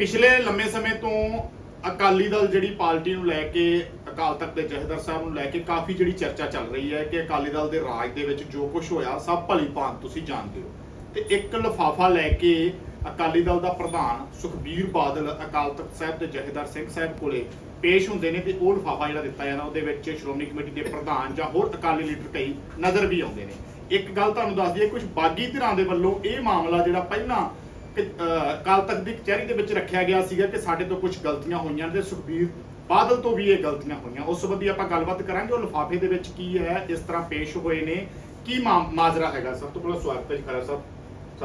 ਪਿਛਲੇ ਲੰਮੇ ਸਮੇਂ ਤੋਂ ਅਕਾਲੀ ਦਲ ਜਿਹੜੀ ਪਾਰਟੀ ਨੂੰ ਲੈ ਕੇ ਅਕਾਲ ਤਖਤ ਦੇ ਜਥੇਦਾਰ ਸਾਹਿਬ ਨੂੰ ਲੈ ਕੇ ਕਾਫੀ ਜਿਹੜੀ ਚਰਚਾ ਚੱਲ ਰਹੀ ਹੈ ਕਿ ਅਕਾਲੀ ਦਲ ਦੇ ਰਾਜ ਦੇ ਵਿੱਚ ਜੋ ਕੁਝ ਹੋਇਆ, ਸਭ ਭਲੀ ਭਾਂਤ ਤੁਸੀਂ ਜਾਣਦੇ ਹੋ। ਤੇ ਇੱਕ ਲਫਾਫਾ ਲੈ ਕੇ ਅਕਾਲੀ ਦਲ ਦਾ ਪ੍ਰਧਾਨ ਸੁਖਬੀਰ ਬਾਦਲ ਅਕਾਲ ਤਖਤ ਸਾਹਿਬ ਦੇ ਜਥੇਦਾਰ ਸਿੰਘ ਸਾਹਿਬ ਕੋਲੇ ਪੇਸ਼ ਹੁੰਦੇ ਨੇ ਤੇ ਉਹ ਲਫਾਫਾ ਜਿਹੜਾ ਦਿੱਤਾ ਜਾਂਦਾ, ਉਹਦੇ ਵਿੱਚ ਸ਼੍ਰੋਮਣੀ ਕਮੇਟੀ ਦੇ ਪ੍ਰਧਾਨ ਜਾਂ ਹੋਰ ਅਕਾਲੀ ਲੀਡਰ ਕਈ ਨਜ਼ਰ ਵੀ ਆਉਂਦੇ ਨੇ। ਇੱਕ ਗੱਲ ਤੁਹਾਨੂੰ ਦੱਸ ਦਈਏ ਕੁਝ ਬਾਗੀ ਧਿਰਾਂ ਦੇ ਵੱਲੋਂ ਇਹ ਮਾਮਲਾ ਜਿਹੜਾ ਪਹਿਲਾਂ ਕਿ, ਅਹ, ਅਕਾਲ ਤਖਤ ਦੀ ਕਚਹਿਰੀ ਦੇ ਵਿੱਚ ਰੱਖਿਆ ਗਿਆ ਸੀਗਾ ਕਿ ਸਾਡੇ ਤੋਂ ਕੁਝ ਗਲਤੀਆਂ ਹੋਈਆਂ ਨੇ ਤੇ ਸੁਖਬੀਰ ਬਾਦਲ ਤੋਂ ਵੀ ਇਹ ਗਲਤੀਆਂ ਹੋਈਆਂ। ਉਸ ਸੰਬੰਧੀ ਆਪਾਂ ਗੱਲਬਾਤ ਕਰਾਂਗੇ ਉਹ ਲਿਫਾਫੇ ਦੇ ਵਿੱਚ ਕੀ ਹੈ ਇਸ ਤਰ੍ਹਾਂ ਪੇਸ਼ ਹੋਏ ਨੇ। ਕੀ ਮਾਜਰਾ ਹੈਗਾ? ਸਭ ਤੋਂ ਪਹਿਲਾਂ ਸਵਾਗਤ ਹੈ ਜੀ ਖਰਾ ਸਾਹਿਬ।